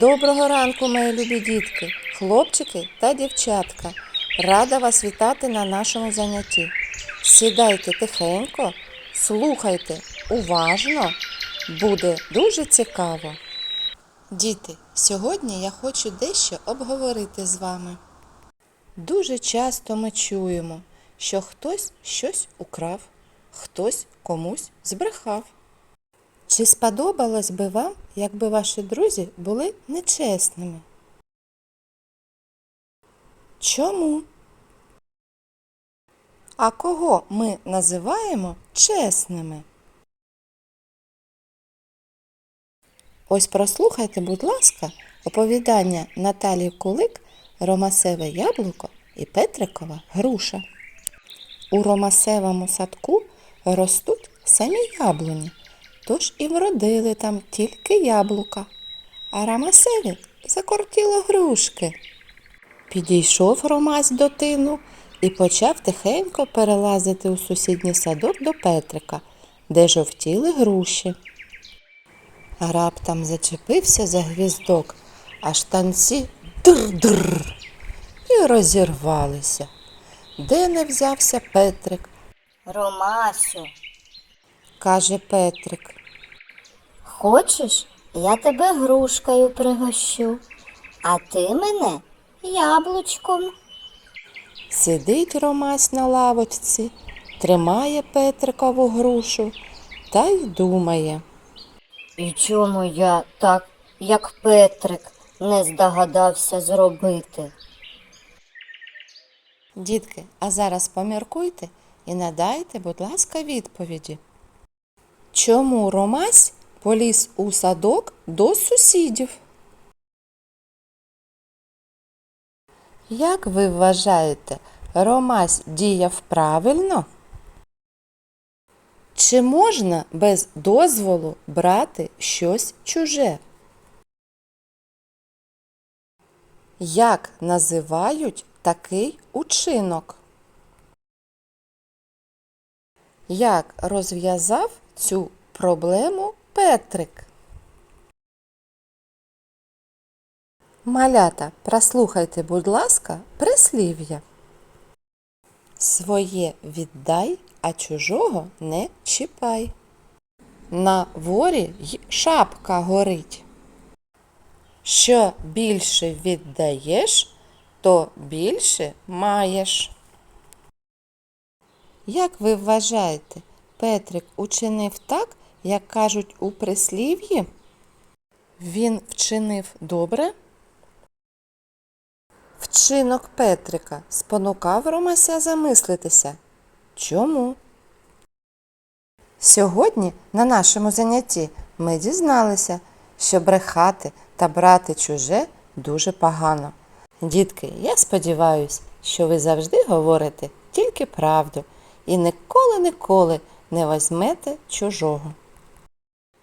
Доброго ранку, мої любі дітки, хлопчики та дівчатка. Рада вас вітати на нашому занятті. Сідайте тихенько, слухайте уважно, буде дуже цікаво. Діти, сьогодні я хочу дещо обговорити з вами. Дуже часто ми чуємо, що хтось щось украв, хтось комусь збрехав. Чи сподобалось би вам, якби ваші друзі були нечесними? Чому? А кого ми називаємо чесними? Ось прослухайте, будь ласка, оповідання Наталії Кулик Ромасеве яблуко і Петрикова груша. У ромасевому садку ростуть самі яблуні, тож і вродили там тільки яблука, а ромасеві закортіло грушки. Підійшов Ромась до тину і почав тихенько перелазити у сусідній садок до Петрика, де жовтіли груші. Раптом зачепився за гвіздок, а штанці др-др і розірвалися. Де не взявся Петрик, Ромасю, каже Петрик. Хочеш, я тебе грушкою пригощу, а ти мене яблучком. Сидить Ромась на лавочці, тримає Петрикову грушу та й думає. І чому я так, як Петрик, не здогадався зробити? Дітки, а зараз поміркуйте і надайте, будь ласка, відповіді. Чому Ромась поліз у садок до сусідів? Як ви вважаєте, Ромась діяв правильно? Чи можна без дозволу брати щось чуже? Як називають такий учинок? Як розв'язав цю проблему Петрик? Малята, прослухайте, будь ласка, прислів'я. Своє віддай, а чужого не чіпай. На ворі й шапка горить. Що більше віддаєш, то більше маєш. Як ви вважаєте, Петрик учинив так, як кажуть у прислів'ї? Він вчинив добре? Вчинок Петрика спонукав Ромася замислитися. Чому? Сьогодні на нашому занятті ми дізналися, що брехати та брати чуже дуже погано. Дітки, я сподіваюся, що ви завжди говорите тільки правду і ніколи-ніколи не візьмете чужого.